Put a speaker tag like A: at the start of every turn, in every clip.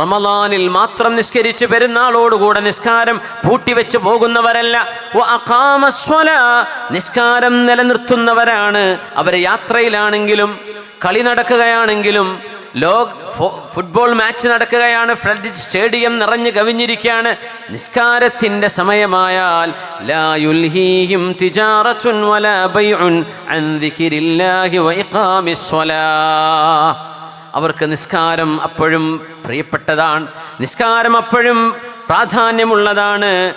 A: റമദാനിൽ മാത്രം നിസ്കരിച്ച് പെരുന്നാളോടുകൂടെ നിസ്കാരം പൂട്ടിവെച്ച് പോകുന്നവരല്ല. നിസ്കാരം നിലനിർത്തുന്നവരാണ്. അവർ യാത്രയിലാണെങ്കിലും കളി നടക്കുകയാണെങ്കിലും ലോക ഫുട്ബോൾ മാച്ച് നടക്കുകയാണ്. ഫ്ലഡ് സ്റ്റേഡിയം നിറഞ്ഞു കവിഞ്ഞിരിക്കുകയാണ്. നിസ്കാരത്തിന്റെ സമയമായാൽ അവർക്ക് നിസ്കാരം അപ്പോഴും പ്രിയപ്പെട്ടതാണ്. നിസ്കാരം അപ്പോഴും പ്രാധാന്യമുള്ളതാണ്.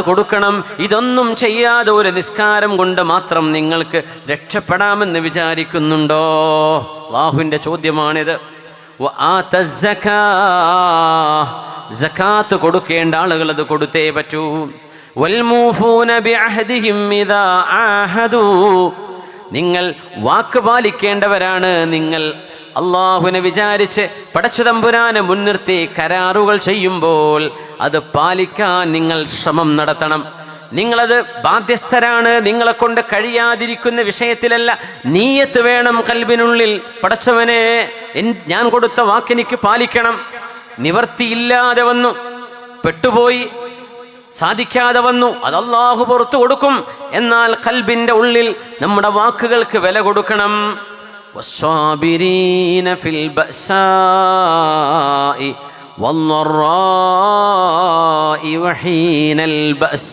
A: കൊടുക്കണം. ഇതൊന്നും ചെയ്യാതെ ഒരു നിസ്കാരം കൊണ്ട് മാത്രം നിങ്ങൾക്ക് രക്ഷപ്പെടാമെന്ന് വിചാരിക്കുന്നുണ്ടോ? അള്ളാഹുവിന്റെ ചോദ്യമാണിത്. ജക്കാത്ത്. കൊടുക്കേണ്ട ആളുകൾ അത് കൊടുത്തേ പറ്റൂ. നിങ്ങൾ വാക്ക് പാലിക്കേണ്ടവരാണ്. നിങ്ങൾ അള്ളാഹുവിനെ വിചാരിച്ച് പടച്ചുതമ്പുരാനെ മുൻനിർത്തി കരാറുകൾ ചെയ്യുമ്പോൾ അത് പാലിക്കാൻ നിങ്ങൾ ശ്രമം നടത്തണം. നിങ്ങളത് ബാധ്യസ്ഥരാണ് നിങ്ങളെ കൊണ്ട് കഴിയാതിരിക്കുന്ന വിഷയത്തിലല്ല നീയത്ത് വേണം കൽബിനുള്ളിൽ. പടച്ചവനെ ഞാൻ കൊടുത്ത വാക്കെനിക്ക് പാലിക്കണം. നിവർത്തിയില്ലാതെ വന്നു പെട്ടുപോയി. സാധിക്കാതെ വന്നു അത് പുറത്തു കൊടുക്കും. എന്നാൽ കൽബിന്റെ ഉള്ളിൽ നമ്മുടെ വാക്കുകൾക്ക് വില കൊടുക്കണം. والصابرين في البأساء والضراء وحين البأس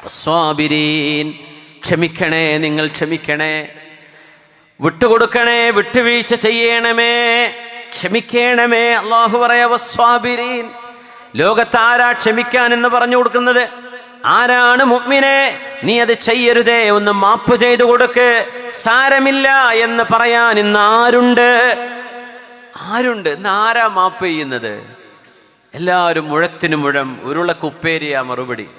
A: والصابرين ക്ഷമിക്കണേ നിങ്ങൾ ക്ഷമിക്കണേ വിട്ടുകൊടുക്കണേ വിട്ടുവീഴ്ച ചെയ്യണമേ ക്ഷമിക്കണമേ അള്ളാഹു പറയാ വസ്വാബിരീൻ ലോകത്ത് ആരാ ക്ഷമിക്കാൻ എന്ന് പറഞ്ഞു കൊടുക്കുന്നത് ആരാണ് മുഗ്മിനെ നീ അത് ചെയ്യരുതേ ഒന്ന് മാപ്പ് ചെയ്തു കൊടുക്ക് സാരമില്ല എന്ന് പറയാൻ ഇന്ന് ആരുണ്ട്? ആരുണ്ട്? ഇന്ന് ആരാ മാപ്പ് ചെയ്യുന്നത്? എല്ലാവരും മുഴത്തിന് മുഴം ഉരുളക്കുപ്പേരിയ മറുപടി.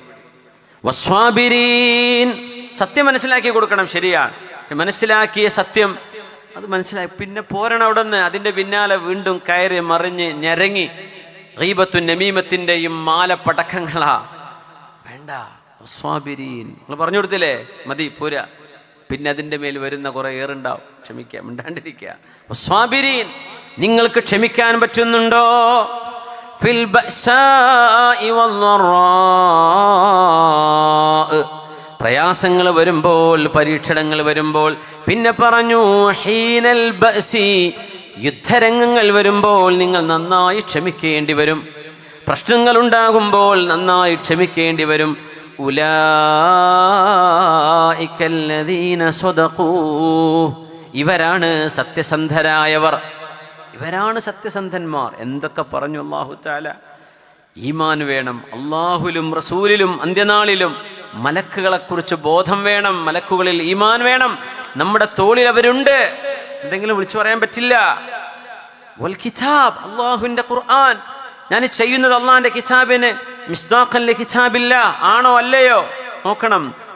A: വസ്വാബിരീൻ. സത്യം മനസ്സിലാക്കി കൊടുക്കണം ശരിയാണ് മനസ്സിലാക്കിയ സത്യം. അത് മനസ്സിലാക്കി പിന്നെ പോരണം അവിടെ നിന്ന് അതിന്റെ പിന്നാലെ വീണ്ടും കയറി മറിഞ്ഞ് ഞരങ്ങി. റീബത്തു നമീമത്തിന്റെയും മാലപ്പടക്കങ്ങളാ. വേണ്ട. വസ്വാബിരീൻ. നിങ്ങൾ പറഞ്ഞു കൊടുത്തില്ലേ? മതി പോരാ. പിന്നെ അതിന്റെ മേൽ വരുന്ന കുറെ ഏറുണ്ടാവും ക്ഷമിക്കുക മിണ്ടാണ്ടിരിക്കുക സ്വാബിരീൻ നിങ്ങൾക്ക് ക്ഷമിക്കാൻ പറ്റുന്നുണ്ടോ ഫിൽ. പ്രയാസങ്ങൾ വരുമ്പോൾ പരീക്ഷണങ്ങൾ വരുമ്പോൾ പിന്നെ പറഞ്ഞു ഹീനൽ ബസി യുദ്ധരംഗങ്ങൾ വരുമ്പോൾ നിങ്ങൾ നന്നായി ക്ഷമിക്കേണ്ടി വരും പ്രശ്നങ്ങൾ ഉണ്ടാകുമ്പോൾ നന്നായി ക്ഷമിക്കേണ്ടി വരും സ്വദഖൂ. ഇവരാണ് സത്യസന്ധരായവർ. ഇവരാണ് സത്യസന്ധന്മാർ. എന്തൊക്കെ പറഞ്ഞു അള്ളാഹു താല ഈമാൻ വേണം അള്ളാഹുലും റസൂലിലും അന്ത്യനാളിലും മലക്കുകളെക്കുറിച്ച് ബോധം വേണം മലക്കുകളിൽ ഈമാൻ വേണം. നമ്മുടെ തോളിൽ അവരുണ്ട്. എന്തെങ്കിലും വിളിച്ചു പറയാൻ പറ്റില്ല? കിതാബ് അള്ളാഹുവിന്റെ ഖുർആൻ. ഞാൻ ചെയ്യുന്നത് അള്ളാഹിന്റെ കിതാബിന്. മിസ്താഖലിന്റെ കിതാബില്ല. ആണോ അല്ലയോ? നോക്കണം.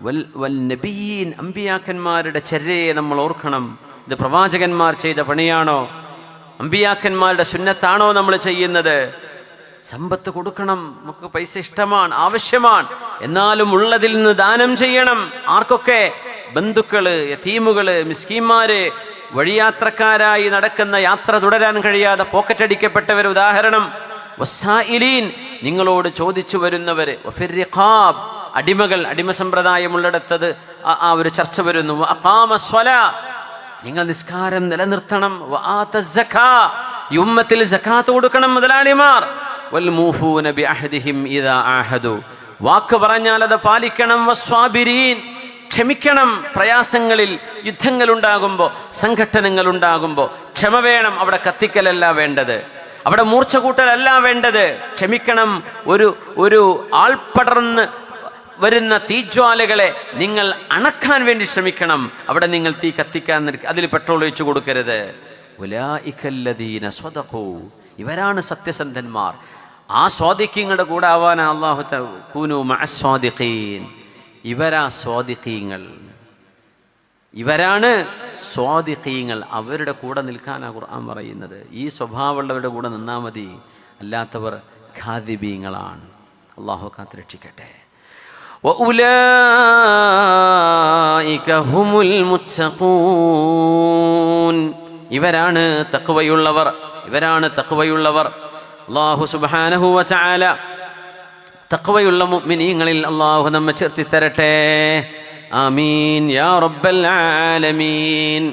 A: വൽ വൽ നബിയീൻ അമ്പിയാക്കന്മാരുടെ ചര്യയെ നമ്മൾ ഓർക്കണം. ഇത് പ്രവാചകന്മാർ ചെയ്ത പണിയാണോ? അമ്പിയാക്കന്മാരുടെ സുന്നത്താണോ നമ്മൾ ചെയ്യുന്നത്? സമ്പത്ത് കൊടുക്കണം. നമുക്ക് പൈസ ഇഷ്ടമാണ് ആവശ്യമാണ്. എന്നാലും ഉള്ളതിൽ നിന്ന് ദാനം ചെയ്യണം. ആർക്കൊക്കെ? ബന്ധുക്കൾ യതീമുകൾ മിസ്കീന്മാര് വഴിയാത്രക്കാരായി നടക്കുന്ന യാത്ര തുടരാൻ കഴിയാതെ പോക്കറ്റടിക്കപ്പെട്ടവർ ഉദാഹരണം. നിങ്ങളോട് ചോദിച്ചു വരുന്നവര് അടിമകൾ അടിമ സമ്പ്രദായമുള്ളിടത്തത് ആ- ഒരു ചർച്ച വരുന്നു. നിങ്ങൾ നിസ്കാരം നിലനിർത്തണം. യുമ്മത്തിൽ കൊടുക്കണം മുതലാളിമാർ. വാക്ക് പറഞ്ഞാൽ അത് പാലിക്കണം. ക്ഷമിക്കണം പ്രയാസങ്ങളിൽ യുദ്ധങ്ങൾ ഉണ്ടാകുമ്പോൾ സംഘട്ടനങ്ങൾ ഉണ്ടാകുമ്പോൾ ക്ഷമ വേണം. അവിടെ കത്തിക്കലല്ല വേണ്ടത്. അവിടെ മൂർച്ച കൂട്ടലല്ല വേണ്ടത്. ക്ഷമിക്കണം. ഒരു ഒരു ആൾപ്പടർന്ന് വരുന്ന തീജ്വാലകളെ നിങ്ങൾ അണക്കാൻ വേണ്ടി ശ്രമിക്കണം. അവിടെ നിങ്ങൾ തീ കത്തിക്കാൻ അതിൽ പെട്രോൾ ഒഴിച്ചു കൊടുക്കരുത്. ഉലായിക്കല്ലദീന സ്വതകൂ ഇവരാണ് സത്യസന്ധന്മാർ. ആ സ്വാദിക്കീങ്ങളുടെ കൂടെ ആവാൻ അള്ളാഹു കൂനു ഇവരാ സ്വാദിഖീങ്ങൾ. ഇവരാണ് സ്വാദിഖീങ്ങൾ. അവരുടെ കൂടെ നിൽക്കാനാ ഖുർആൻ പറയുന്നത്. ഈ സ്വഭാവമുള്ളവരുടെ കൂടെ നിന്നാൽ മതി. അല്ലാത്തവർ ഖാദിബീങ്ങളാണ്. അള്ളാഹു കാത്ത് രക്ഷിക്കട്ടെ. ഇവരാണ് തക്വയുള്ളവർ ഇവരാണ് തക്വയുള്ളവർ അള്ളാഹു സുബ്ഹാനഹു വതആല തക്വയുള്ള മുഅ്മിനീങ്ങളിൽ അള്ളാഹു നമ്മെ ചേർത്തി തരട്ടെ ആമീൻ. യാ റബ്ബൽ ആലമീൻ.